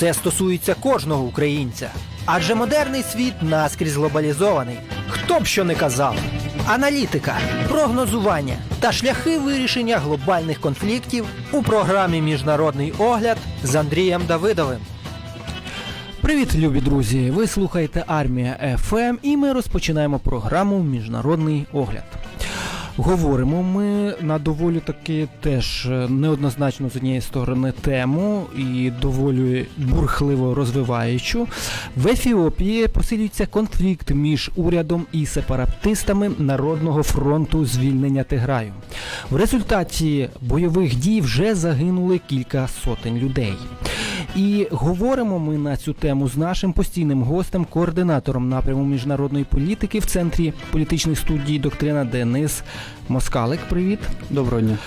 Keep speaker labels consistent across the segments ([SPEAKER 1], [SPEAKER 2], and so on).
[SPEAKER 1] Це стосується кожного українця. Адже модерний світ наскрізь глобалізований. Хто б що не казав. Аналітика, прогнозування та шляхи вирішення глобальних конфліктів у програмі Міжнародний огляд з Андрієм Давидовим. Привіт, любі друзі! Ви слухаєте Армія ФМ і ми розпочинаємо програму Міжнародний огляд. Говоримо ми на доволі таки теж е, неоднозначно з однієї сторони тему і доволі бурхливо розвиваючу. В Ефіопії посилюється конфлікт між урядом і сепаратистами Народного фронту звільнення Тиграю. В результаті бойових дій вже загинули кілька сотень людей. І говоримо ми на цю тему з нашим постійним гостем, координатором напряму міжнародної політики в центрі політичних студій Доктрина Денис Москалик. Привіт.
[SPEAKER 2] Доброго дня.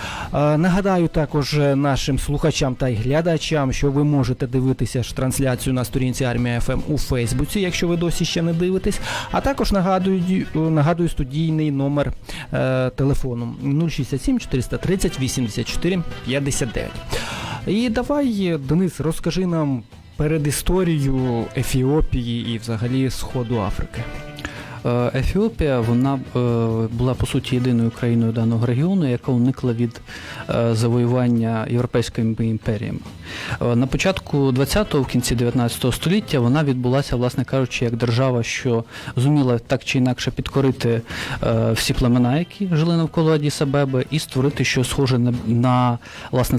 [SPEAKER 1] Нагадаю також нашим слухачам та й глядачам, що ви можете дивитися ж трансляцію на сторінці Армія ФМ у Фейсбуці, якщо ви досі ще не дивитесь. А також нагадую, нагадую студійний номер е, телефону 067 430 84 59. І давай, Денис, розкажи нам передісторію Ефіопії і взагалі Сходу Африки.
[SPEAKER 2] Е, Ефіопія вона е, була по суті єдиною країною даного регіону, яка уникла від е, завоювання європейськими імперіями. На початку 20-го, в кінці 19 століття вона відбулася, власне кажучи, як держава, що зуміла так чи інакше підкорити всі племена, які жили навколо Адіс-Абеби, і створити щось схоже на, на власне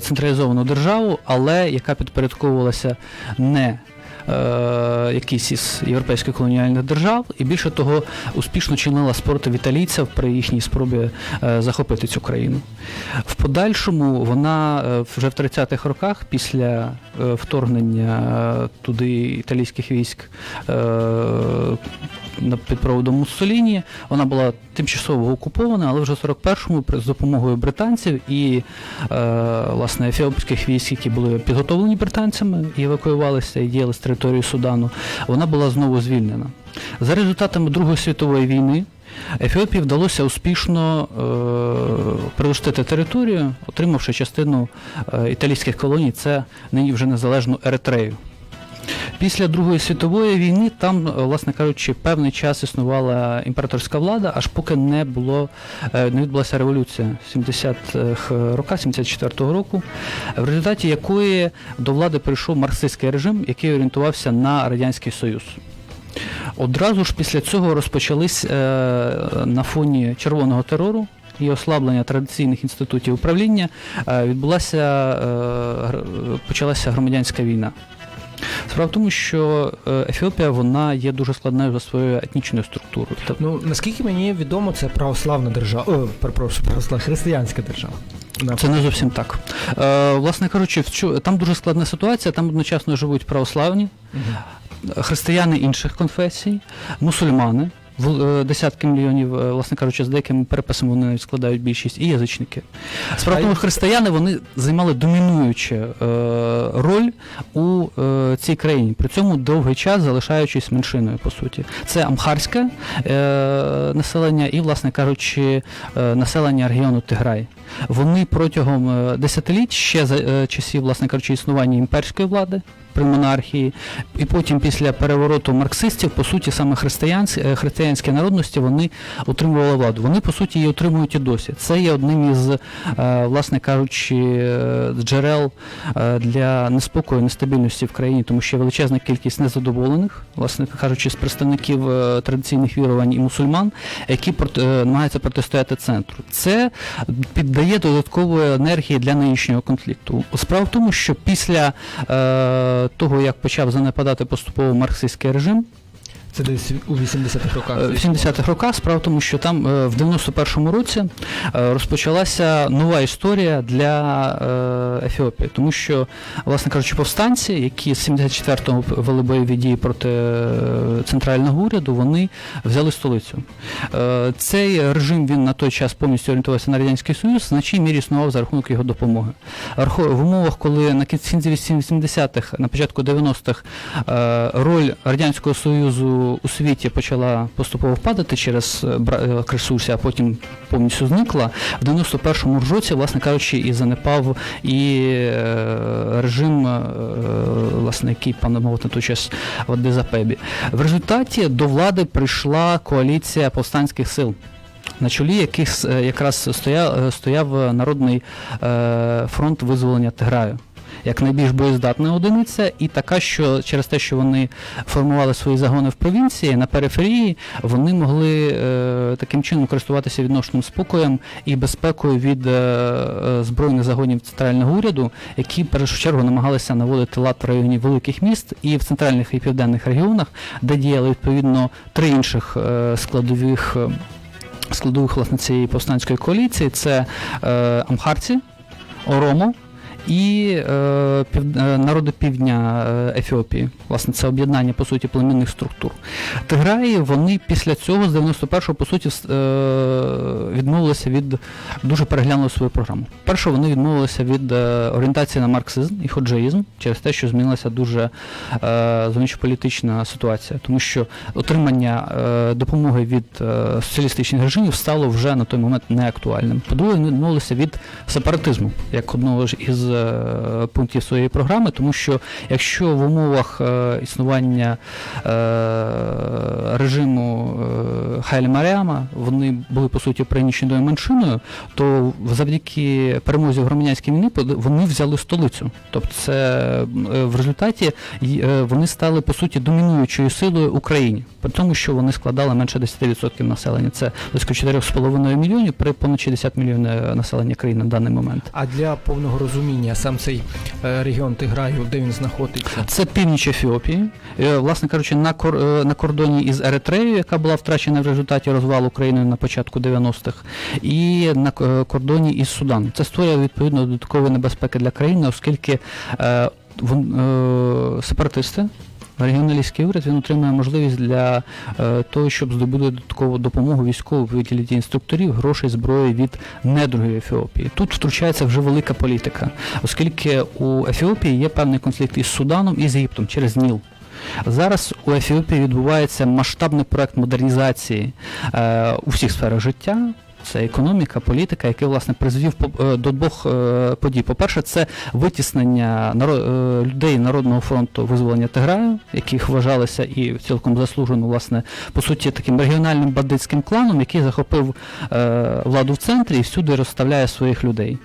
[SPEAKER 2] централізовану державу, але яка підпорядковувалася не якісь із європейських колоніальних держав, і більше того, успішно чинила спротив італійців при їхній спробі е, захопити цю країну. В подальшому вона е, вже в 30-х роках, після е, вторгнення е, туди італійських військ. Під проводом Муссоліні. Вона була тимчасово окупована, але вже в 41-му при- з допомогою британців і е, власне ефіопських військ, які були підготовлені британцями і евакуювалися і діяли з території Судану, вона була знову звільнена. За результатами Другої світової війни Ефіопії вдалося успішно е, прилучити територію, отримавши частину е, італійських колоній, це нині вже незалежну Еретрею. Після Другої світової війни там, е, власне кажучи, певний час існувала імператорська влада, аж поки не було е, не відбулася революція 70-х років, 74-го року, в результаті якої до влади прийшов марксистський режим, який орієнтувався на радянський союз. Одразу ж після цього розпочались е, на фоні червоного терору і ослаблення традиційних інститутів управління. е, відбулася е, почалася громадянська війна. Справа в тому, що е, Ефіопія вона є дуже складною за своєю етнічною структурою.
[SPEAKER 1] Ну наскільки мені відомо, це православна держава. О, перепрошую, православна християнська держава.
[SPEAKER 2] Це не зовсім так. Е, власне кажучи, там дуже складна ситуація, там одночасно живуть православні,
[SPEAKER 1] Мгм.
[SPEAKER 2] християни інших конфесій, мусульмани. В- е, Десятки мільйонів, е, власне кажучи, з деякими переписами вони навіть складають більшість, і язичники. Справа тому, християни вони займали домінуючу е, роль у е, цій країні, при цьому довгий час залишаючись меншиною, по суті. Це амхарське е, населення і, власне кажучи, е, населення регіону Тиграй. Вони протягом е, десятиліть ще за е, часів, власне кажучи, існування імперської влади при монархії, і потім після перевороту марксистів, по суті, саме християнські, е, християнські народності вони отримували владу. Вони, по суті, її отримують і досі. Це є одним із, власне кажучи, джерел для неспокою, нестабільності в країні, тому що величезна кількість незадоволених, власне кажучи, з представників традиційних вірувань і мусульман, які намагаються протистояти центру. Це піддає додаткової енергії для нинішнього конфлікту. Справа в тому, що після е, того, як почав занепадати поступово марксистський режим,
[SPEAKER 1] Це десь у 80-х роках.
[SPEAKER 2] Е, В 70-х роках справа в тому, що там е, в 91-му році е, розпочалася нова історія для Ефіопії, тому що, власне кажучи, повстанці, які з 74-го вели бойові дії проти центрального уряду, вони взяли столицю. Цей режим він на той час повністю орієнтувався на радянський союз, в значній мірі існував за рахунок його допомоги. В умовах, коли на кінці 80-х, на початку 90-х е, роль радянського союзу у світі почала поступово впадати через е, бра- е, а потім повністю зникла, в 91-му році, власне кажучи, і занепав і е, режим, власне, який панував на той час в Адизапебі. В результаті до влади прийшла коаліція повстанських сил. На чолі яких якраз стояв, стояв Народний фронт визволення Тиграю. Як найбільш боєздатна одиниця, і така, що через те, що вони формували свої загони в провінції на периферії, вони могли е, таким чином користуватися відношеним спокоєм і безпекою від е, е, збройних загонів центрального уряду, які в першу чергу намагалися наводити лад в районі великих міст і в центральних і південних регіонах, де діяли відповідно три інших е, складових. е, Складових власне цієї повстанської коаліції це е, амхарці, Оромо і е, пів, е, народи півдня е, Ефіопії. Власне, це об'єднання по суті племінних структур. Тиграї вони після цього з 91-го по суті е, відмовилися від дуже переглянули свою програму. Перше, вони відмовилися від е, орієнтації на марксизм і ходжаїзм через те, що змінилася дуже е, зовнішньополітична ситуація, тому що отримання е, допомоги від е, соціалістичних режимів стало вже на той момент неактуальним. По-друге, відмовилися від сепаратизму як одного ж із е, пунктів своєї програми, тому що якщо в умовах е, існування е, режиму Хайлі Маріама вони були по суті прийнищеною меншиною, то завдяки перемозі в громадянській війні под- вони взяли столицю. Тобто, це в результаті вони стали по суті домінуючою силою Україні, при тому, що вони складали менше 10% населення. Це близько 4,5 мільйонів при понад 60 мільйонів населення країни на даний момент.
[SPEAKER 1] А для повного розуміння сам цей е, регіон Тиграю, де він знаходиться?
[SPEAKER 2] Це північ Ефіопії, Е, власне кажучи, на кор е, на кордоні із Еретреєю, яка була втрачена в результаті розвалу України на початку 90-х, і на кордоні із Суданом. Це створює відповідно додаткові небезпеки для країни, оскільки е, е, сепаратисти. Регіоналістський уряд він отримує можливість для е, того, щоб здобути додаткову допомогу військову в вигляді інструкторів, грошей, зброї від недругої Ефіопії. Тут втручається вже велика політика, оскільки у Ефіопії є певний конфлікт із Суданом і з Єгиптом через Ніл. Зараз у Ефіопії відбувається масштабний проект модернізації е, у всіх сферах життя. Це економіка, політика, який власне призвів по- е, до двох е, подій. По-перше, це витіснення е, людей Народного фронту визволення Тиграю, яких вважалися і цілком заслужено, власне, по суті, таким регіональним бандитським кланом, який захопив владу в центрі і всюди розставляє своїх людей.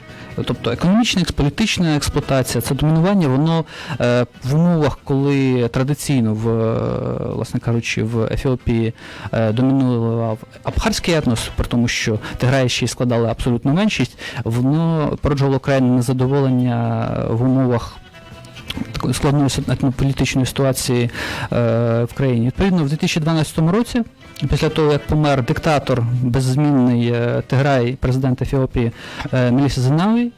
[SPEAKER 2] Тобто економічна, політична експлуатація, це домінування, воно в умовах, коли традиційно в власне кажучи, в Ефіопії домінував абхарський етнос, при тому, що Тиграї складали абсолютну меншість, воно породжувало крайне незадоволення в умовах. Такої складної си- етнополітичної ситуації е, в країні. Відповідно, в 2012 році, після того, як помер диктатор беззмінний е, Тиграй, президент Ефіопії е, Меліса Зенаві, Е,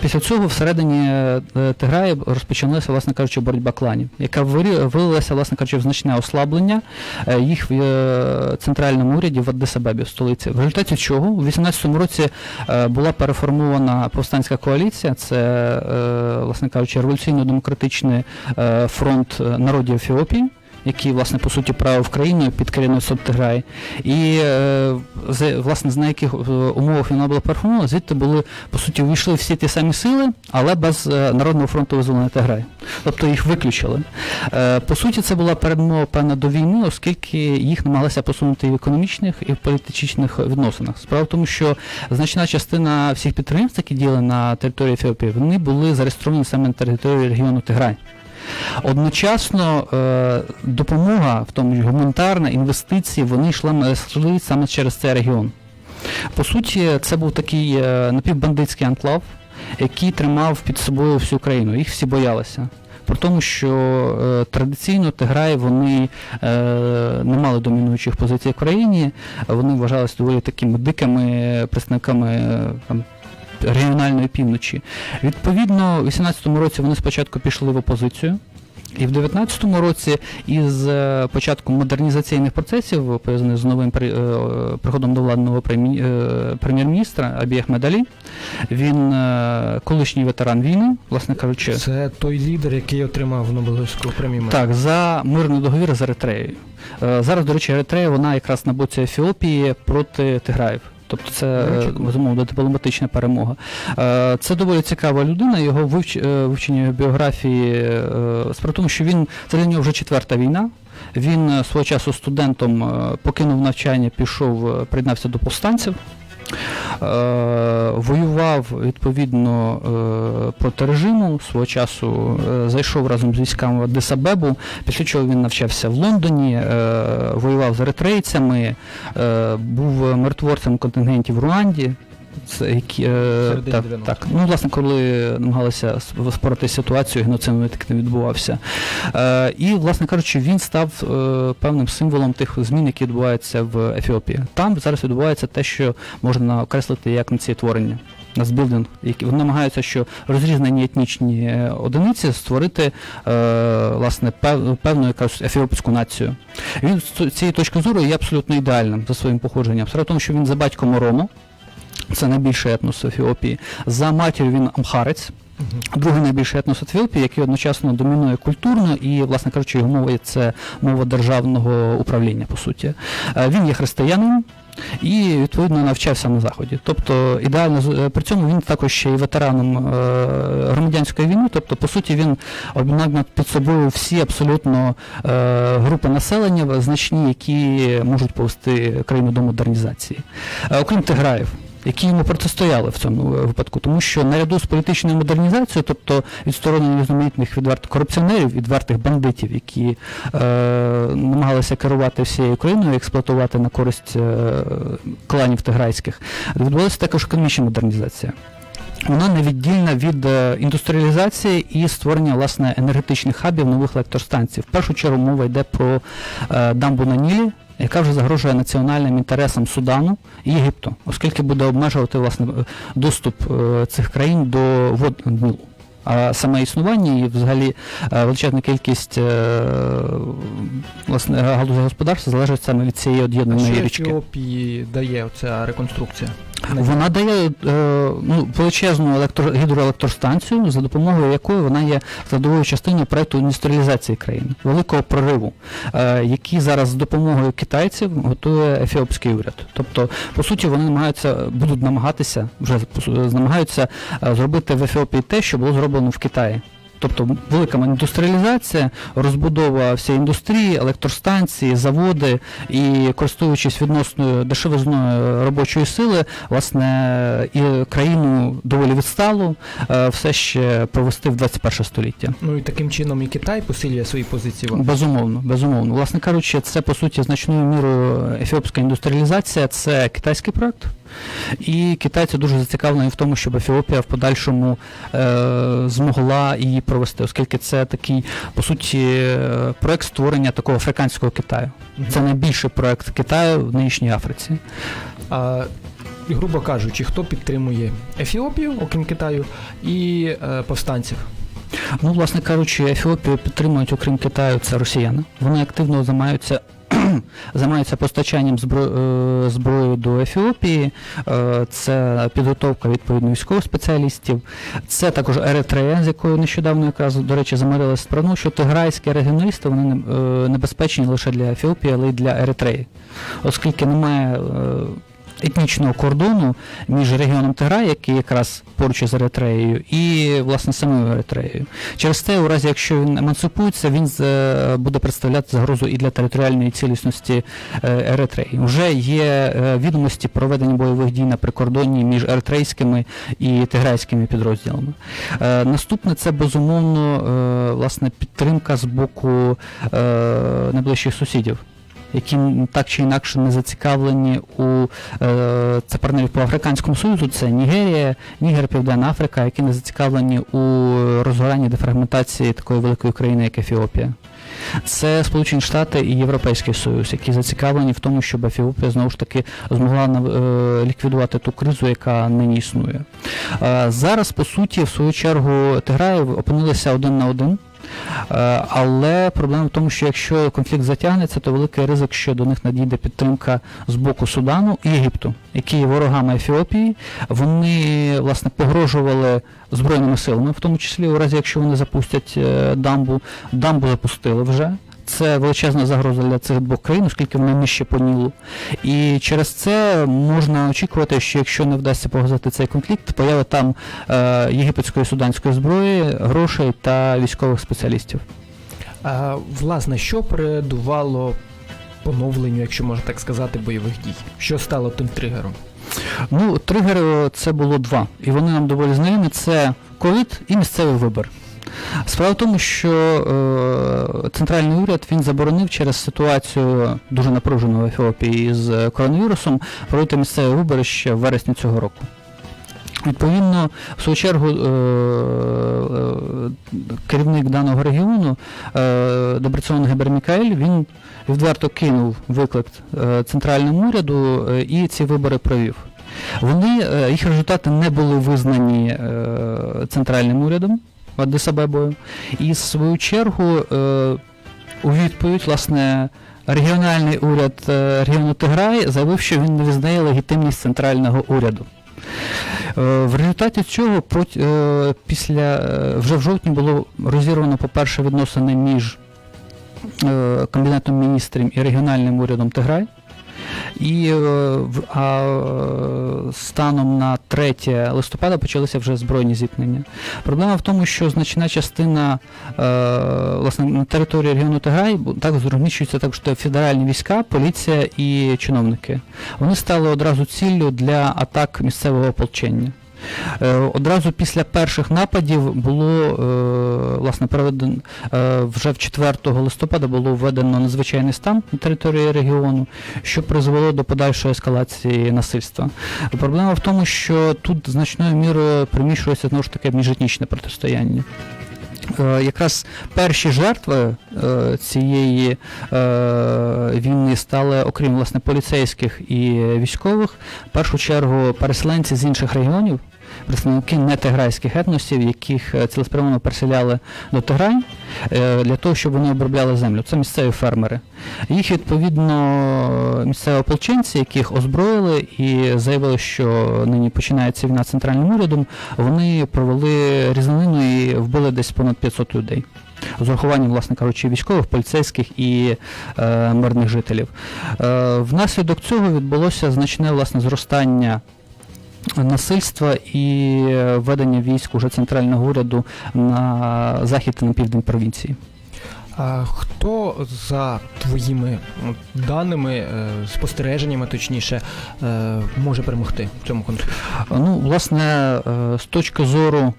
[SPEAKER 2] Після цього всередині е, Тиграї розпочалася, власне кажучи, боротьба кланів, яка вилилася, власне кажучи, в значне ослаблення е, їх в е, центральному уряді в Аддис-Абебі, в столиці. В результаті чого у 18-му році е, була переформована повстанська коаліція, це, е, власне кажучи, революційно-демократичний е, фронт е, народів Ефіопії. Який, власне, по суті, правив країною під керівництвом Тиграй. І, е, власне, з на яких е, умовах вона була переформована, звідти були, по суті, увійшли всі ті самі сили, але без е, Народного фронту визволення Тиграй. Тобто їх виключили. По суті, це була передмова певна до війни, оскільки їх намагалися посунути і в економічних, і в політичних відносинах. Справа в тому, що значна частина всіх підприємств, які діяли на території Ефіопії, вони були зареєстровані саме на території регіону Тиграй. Одночасно е, допомога, в тому ж гуманітарна, інвестиції, вони йшли саме через цей регіон. По суті, це був такий е, напівбандитський анклав, який тримав під собою всю країну. Їх всі боялися. При тому, що е, традиційно Тиграї вони не мали домінуючих позицій в країні, вони вважалися доволі такими дикими представниками там, регіональної півночі. Відповідно, у 18-му році вони спочатку пішли в опозицію. І в 19-му році із е, початком модернізаційних процесів, пов'язаних з новим е, приходом до владного е, прем'єр-міністра Абі Ахмед Алі, він колишній ветеран війни, власне кажучи,
[SPEAKER 1] Це той лідер, який отримав Нобелівську премію.
[SPEAKER 2] так, за мирний договір з Еритреєю. Зараз, до речі, Еритрея вона якраз на боці Ефіопії проти Тиграїв. Тобто це
[SPEAKER 1] Ну,
[SPEAKER 2] е, безумовно дипломатична перемога. Е, Це доволі цікава людина. Його вивч- е, вивчення біографії справа тому, що він це для нього вже четверта війна. Він свого часу студентом покинув навчання, пішов, приєднався до повстанців. Е, воював відповідно е, проти режиму свого часу, е, зайшов разом з військами в Адисабебу, після чого він навчався в Лондоні, воював з еритрейцями, був миротворцем контингентів в Руанді. Це які, е, так, так. Ну, власне, коли намагалися спорати ситуацію, геноцид так не відбувався. Е, і, власне кажучи, він став е, певним символом тих змін, які відбуваються в Ефіопії. Там зараз відбувається те, що можна окреслити як націєтворення. Нацбілдинг, які вони намагаються, що розрізнені етнічні е, одиниці створити е, власне пев, певну якусь ефіопську націю. Він з цієї точки зору є абсолютно ідеальним за своїм походженням. В тому, що він за батьком Оромо, це найбільший етнос Ефіопії. За матір'ю він амхарець. Другий найбільший етнос Ефіопії, який одночасно домінує культурно і, власне кажучи, його мова це мова державного управління, по суті. Е, Він є християнином. І відповідно навчався на заході. Тобто ідеально е, при цьому він також ще й ветераном е, громадянської війни. Тобто, по суті, він об'єднав під собою всі абсолютно групи населення значні, які можуть повести країну до модернізації. Окрім Тиграїв. Які йому протистояли в цьому е, випадку, тому що наряду з політичною модернізацією, тобто відсторонення різноманітних відвертих корупціонерів, відвертих бандитів, які е, намагалися керувати всією країною, експлуатувати на користь е, кланів тиграйських, відбулася також економічна модернізація. Вона невіддільна від е, індустріалізації і створення власне енергетичних хабів нових електростанцій. В першу чергу мова йде про е, дамбу на Нілі, яка вже загрожує національним інтересам Судану і Єгипту, оскільки буде обмежувати власне доступ е, цих країн до вод Нілу. А саме існування і взагалі е, величезна кількість е, власне галузі господарства залежить саме від цієї од'єднаної
[SPEAKER 1] що
[SPEAKER 2] річки.
[SPEAKER 1] Ефіопії дає ця реконструкція?
[SPEAKER 2] Вона дає е, ну, величезну електро, гідроелектростанцію, за допомогою якої вона є складовою частиною проекту індустріалізації країни, великого прориву, е, який зараз з допомогою китайців готує ефіопський уряд. Тобто, по суті, вони намагаються, будуть намагатися вже по намагаються е, зробити в Ефіопії те, що було зроблено в Китаї. Тобто велика індустріалізація, розбудова всієї індустрії, електростанції, заводи і користуючись відносною дешевизною робочої сили, власне, і країну доволі відсталу е, все ще провести в 21 століття.
[SPEAKER 1] Ну і таким чином і Китай посилює свої позиції.
[SPEAKER 2] Безумовно, безумовно. Власне кажучи, це по суті значною мірою ефіопська індустріалізація це китайський проект. І китайці дуже зацікавлені в тому, щоб Ефіопія в подальшому е, змогла її провести, оскільки це такий, по суті, е, проект створення такого африканського Китаю. Це найбільший проект Китаю в нинішній Африці.
[SPEAKER 1] А, грубо кажучи, хто підтримує Ефіопію, окрім Китаю, і е, повстанців?
[SPEAKER 2] Ну, власне кажучи, Ефіопію підтримують, окрім Китаю, це росіяни. Вони активно займаються. Займаються постачанням е, зброї до Ефіопії, Е, це підготовка відповідно військових спеціалістів, це також Еритрея, з якою нещодавно якраз, до речі, замирилися страну, що тиграйські регіоналісти вони е, небезпечні лише для Ефіопії, але й для Еритреї, оскільки немає. Е, Етнічного кордону між регіоном Тиграй, який якраз поруч із Еритреєю, і власне самою Еритреєю. Через те, у разі якщо він емансипується, він буде представляти загрозу і для територіальної цілісності е, Еритреї. Вже є е, відомості проведення бойових дій на прикордонні між еритрейськими і тиграйськими підрозділами. Е, Наступне це безумовно е, власне підтримка з боку е, найближчих сусідів. Які так чи інакше не зацікавлені у е, це партнерів по Африканському Союзу, це Нігерія, Нігер, Південна Африка, які не зацікавлені у розгоранні дефрагментації такої великої країни, як Ефіопія. Це Сполучені Штати і Європейський Союз, які зацікавлені в тому, щоб Ефіопія знову ж таки змогла е, ліквідувати ту кризу, яка нині існує. Е, зараз, по суті, в свою чергу, Тиграїв опинилися один на один. Е, Але проблема в тому, що якщо конфлікт затягнеться, то великий ризик, що до них надійде підтримка з боку Судану і Єгипту, які є ворогами Ефіопії. Вони власне погрожували збройними силами, в тому числі у разі, якщо вони запустять е, дамбу. Дамбу запустили вже. Це величезна загроза для цих двох країн, оскільки вони нижче по Нілу. І через це можна очікувати, що якщо не вдасться погасити цей конфлікт, появи там е, єгипетської суданської зброї, грошей та військових спеціалістів.
[SPEAKER 3] А, власне, що передувало поновленню, якщо можна так сказати, бойових дій? Що стало тим тригером?
[SPEAKER 2] Ну, тригери це було два, і вони нам доволі знайомі. Це ковід і місцевий вибір. Справа в тому, що е, центральний уряд він заборонив через ситуацію дуже напружену в Ефіопії з коронавірусом проводити місцеві вибори ще в вересні цього року. Відповідно, в свою чергу, е, е, керівник даного регіону, е, Дебреціон Гебер Мікаель, він відверто кинув виклик е, центральному уряду е, і ці вибори провів. Вони, е, їх результати не були визнані е, центральним урядом Аддис-Абебою. І в свою чергу е, у відповідь, власне, регіональний уряд е, регіону Тиграй заявив, що він не визнає легітимність центрального уряду. Е, В результаті цього після вже в жовтні було розірвано, по-перше, відносини між Кабінетом міністрів і регіональним урядом Тиграй. І е, а, е, станом на 3 листопада почалися вже збройні зіткнення. Проблема в тому, що значна частина е, власне на території регіону Тиграй так розміщуються також федеральні війська, поліція і чиновники. Вони стали одразу ціллю для атак місцевого ополчення. Е, Одразу після перших нападів було е, власне проведено е, вже в 4 листопада було введено надзвичайний стан на території регіону, що призвело до подальшої ескалації насильства. Проблема в тому, що тут значною мірою приміщується знову ж таки міжетнічне протистояння. Якраз перші жертви цієї війни стали, окрім власне поліцейських і військових, в першу чергу переселенці з інших регіонів, представники нетиграйських етносів, яких е, цілеспрямовано переселяли до Тиграй е, для того, щоб вони обробляли землю. Це місцеві фермери. Їх відповідно місцеві ополченці, яких озброїли і заявили, що нині починається війна центральним урядом, вони провели різанину і вбили десь понад 500 людей. З урахуванням, власне кажучи, військових, поліцейських і е, мирних жителів. Е, внаслідок цього відбулося значне власне зростання насильства і введення військ уже центрального уряду на захід і на південь провінції.
[SPEAKER 3] А хто за твоїми даними, е, спостереженнями, точніше, е, може перемогти в цьому конфлікті?
[SPEAKER 2] Ну, власне, е, з точки зору.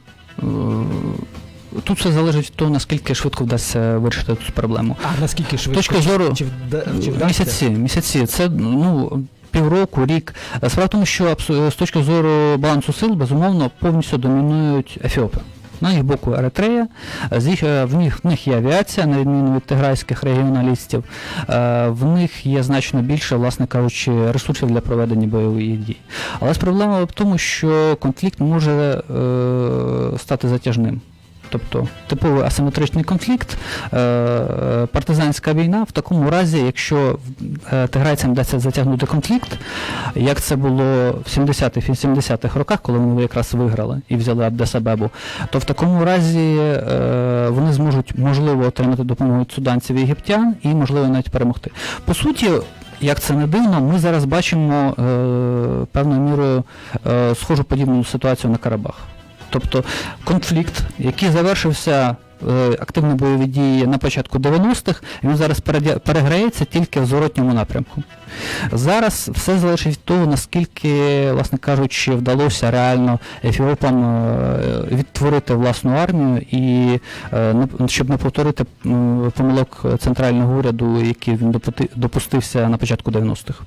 [SPEAKER 2] Тут все залежить від того, наскільки швидко вдасться вирішити цю проблему.
[SPEAKER 3] А наскільки швидко?
[SPEAKER 2] Точка зору
[SPEAKER 3] Чи, вда- чи вдасться?
[SPEAKER 2] місяці, місяці. Це ну півроку, рік. Е, Справа в тому, що з точки зору балансу сил, безумовно, повністю домінують Ефіопи. На їх боку Еритрея, е, е, в них, в них є авіація, на відміну від тиграйських регіоналістів. Е, В них є значно більше, власне кажучи, ресурсів для проведення бойових дій. Але проблема в тому, що конфлікт може е, стати затяжним. Тобто типовий асиметричний конфлікт, е, партизанська війна в такому разі, якщо е, тиграйцям вдасться затягнути конфлікт, як це було в 70-х і 70-х роках, коли вони якраз виграли і взяли Аддес-Абебу, то в такому разі е, вони зможуть можливо отримати допомогу від суданців і єгиптян і можливо навіть перемогти. По суті. Як це не дивно, ми зараз бачимо е, певною мірою е, схожу подібну ситуацію на Карабах. Тобто конфлікт, який завершився е, активні бойові дії на початку 90-х, він зараз переграється тільки в зворотньому напрямку. Зараз все залежить від того, наскільки, власне кажучи, вдалося реально ефіопам е, відтворити власну армію і е, щоб не повторити помилок центрального уряду, який він допустився на початку 90-х.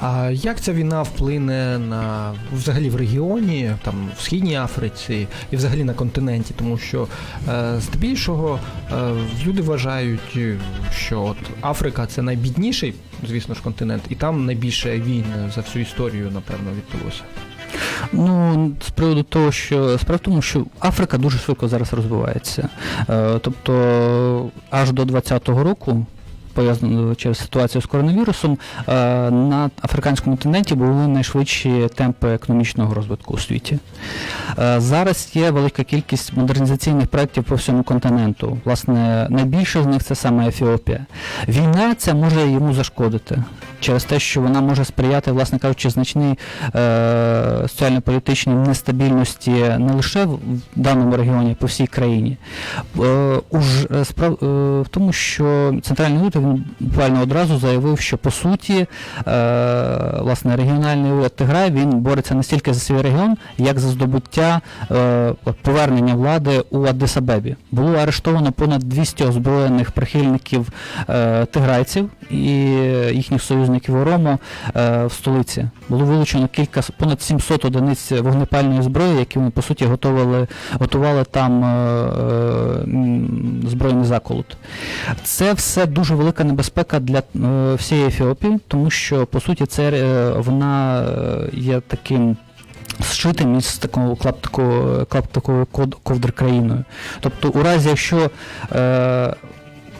[SPEAKER 3] А як ця війна вплине на взагалі в регіоні, там в східній Африці і взагалі на континенті? Тому що е, здебільшого е, люди вважають, що от Африка це найбідніший, звісно ж, континент, і там найбільше війн за всю історію, напевно, відбулося.
[SPEAKER 2] Ну, з приводу того, що справа в тому, що Африка дуже швидко зараз розвивається. Е, тобто аж до 2020 року. Пов'язано через ситуацію з коронавірусом, е, на африканському континенті були найшвидші темпи економічного розвитку у світі. Е, Зараз є велика кількість модернізаційних проєктів по всьому континенту. Власне, найбільше з них це саме Ефіопія. Війна ця може йому зашкодити через те, що вона може сприяти, власне кажучи, значній е, соціально-політичній нестабільності не лише в даному регіоні, а по всій країні. Уж справ в тому, що центральний уряд буквально одразу заявив, що по суті е, власне регіональний уряд Тиграй він бореться не стільки за свій регіон, як за здобуття е, повернення влади у Аддис-Абебі. Було арештовано понад 200 озброєних прихильників е, тиграйців і їхніх союзників Орому е, в столиці. Було вилучено кілька понад 700 одиниць вогнепальної зброї, які вони по суті готували, готували там збройний заколот. Це все дуже велика небезпека для е, всієї Ефіопії, тому що по суті це е, вона е, є таким. Зшитим із такого клаптикового клаптиковою код- країною. Тобто, у разі, якщо е,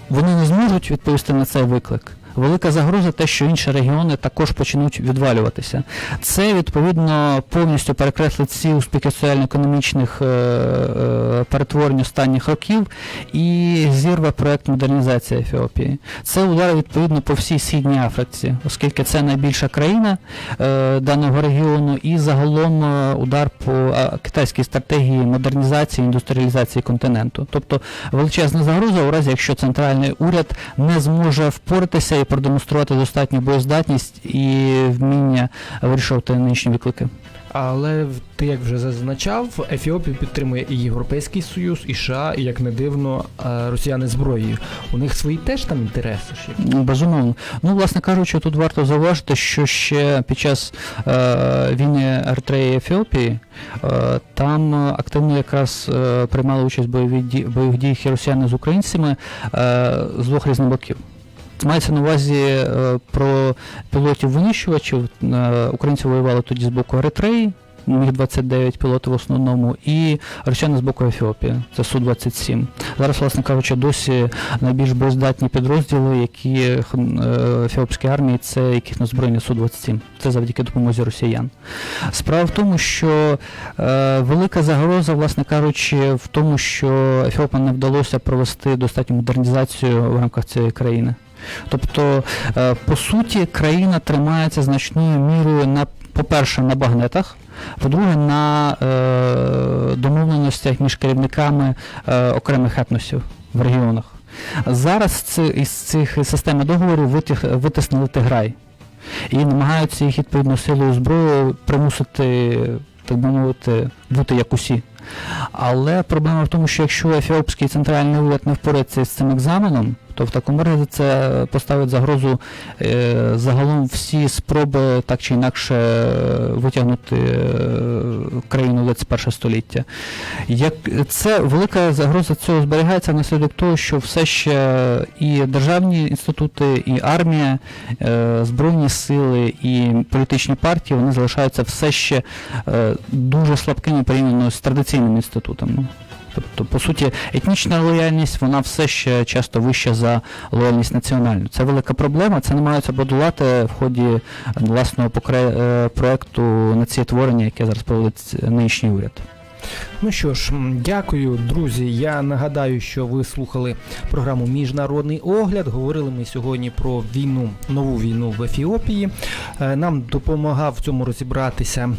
[SPEAKER 2] вони не зможуть відповісти на цей виклик. Велика загроза те, що інші регіони також почнуть відвалюватися. Це відповідно повністю перекреслить успіхи соціально-економічних е, е, перетворень останніх років і зірве проект модернізації Ефіопії. Це удар відповідно по всій східній Африці, оскільки це найбільша країна е, даного регіону, і загалом удар по китайській стратегії модернізації індустріалізації континенту. Тобто величезна загроза у разі, якщо центральний уряд не зможе впоратися і продемонструвати достатню боєздатність і вміння вирішувати нинішні виклики.
[SPEAKER 3] Але ти як вже зазначав, Ефіопію підтримує і Європейський Союз, і США, і як не дивно, е, росіяни зброєю. У них свої теж там інтереси є.
[SPEAKER 2] Ну, Безумовно. Ну, власне кажучи, тут варто зауважити, що ще під час е, війни Еритреї і Ефіопії е, там активно якраз е, приймали участь в бойових, ді, бойових діях і росіяни з українцями е, з двох різних боків. Мається на увазі е, про пілотів винищувачів. Е, українці воювали тоді з боку Еритреї, міг 29 пілотів в основному, і росіяни з боку Ефіопії, це Су-27. Зараз, власне кажучи, досі найбільш боєздатні підрозділи, які е, ефіопської армії, це яких озброєння Су-27. Це завдяки допомозі росіян. Справа в тому, що е, велика загроза, власне кажучи, в тому, що Ефіопам не вдалося провести достатню модернізацію в рамках цієї країни. Тобто, е, по суті, країна тримається значною мірою на, по-перше, на багнетах, по-друге, на е, домовленостях між керівниками е, окремих етносів в регіонах. Зараз ці, із цих системи договорів витяг, витиснили Тиграй і намагаються їх відповідно силою зброї примусити, так би мовити, бути як усі. Але проблема в тому, що якщо ефіопський центральний уряд не впорається з цим екзаменом, то в такому разі це поставить загрозу е, загалом всі спроби так чи інакше витягнути е, країну в 21 століття. Як це велика загроза цього зберігається внаслідок того, що все ще і державні інститути, і армія, е, збройні сили, і політичні партії вони залишаються все ще дуже слабкими порівняно з традиційними інститутами. Тобто, по суті, етнічна лояльність вона все ще часто вища за лояльність національну. Це велика проблема. Це намагаються подолати в ході власного покре- на проекту творення, яке зараз проводить нинішній уряд.
[SPEAKER 3] Ну що ж, дякую, друзі. Я нагадаю, що ви слухали програму Міжнародний огляд. Говорили ми сьогодні про війну, нову війну в Ефіопії. Е, Нам допомагав в цьому розібратися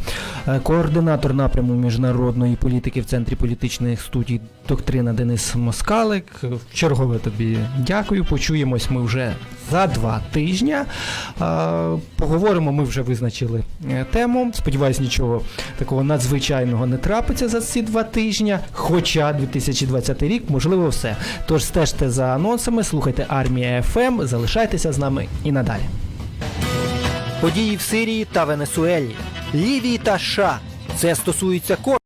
[SPEAKER 3] е, координатор напряму міжнародної політики в центрі політичних студій доктрина Денис Москалик. Чергове тобі дякую. Почуємось ми вже за два тижні. Е, Поговоримо, ми вже визначили тему. Сподіваюсь, нічого такого надзвичайного не трапиться за ці два тижні. Хоча 2020 рік, можливо, все. Тож стежте за анонсами, слухайте армія ФМ, залишайтеся з нами і надалі.
[SPEAKER 1] Події в Сирії та Венесуелі, Лівії та США. Це стосується кожного.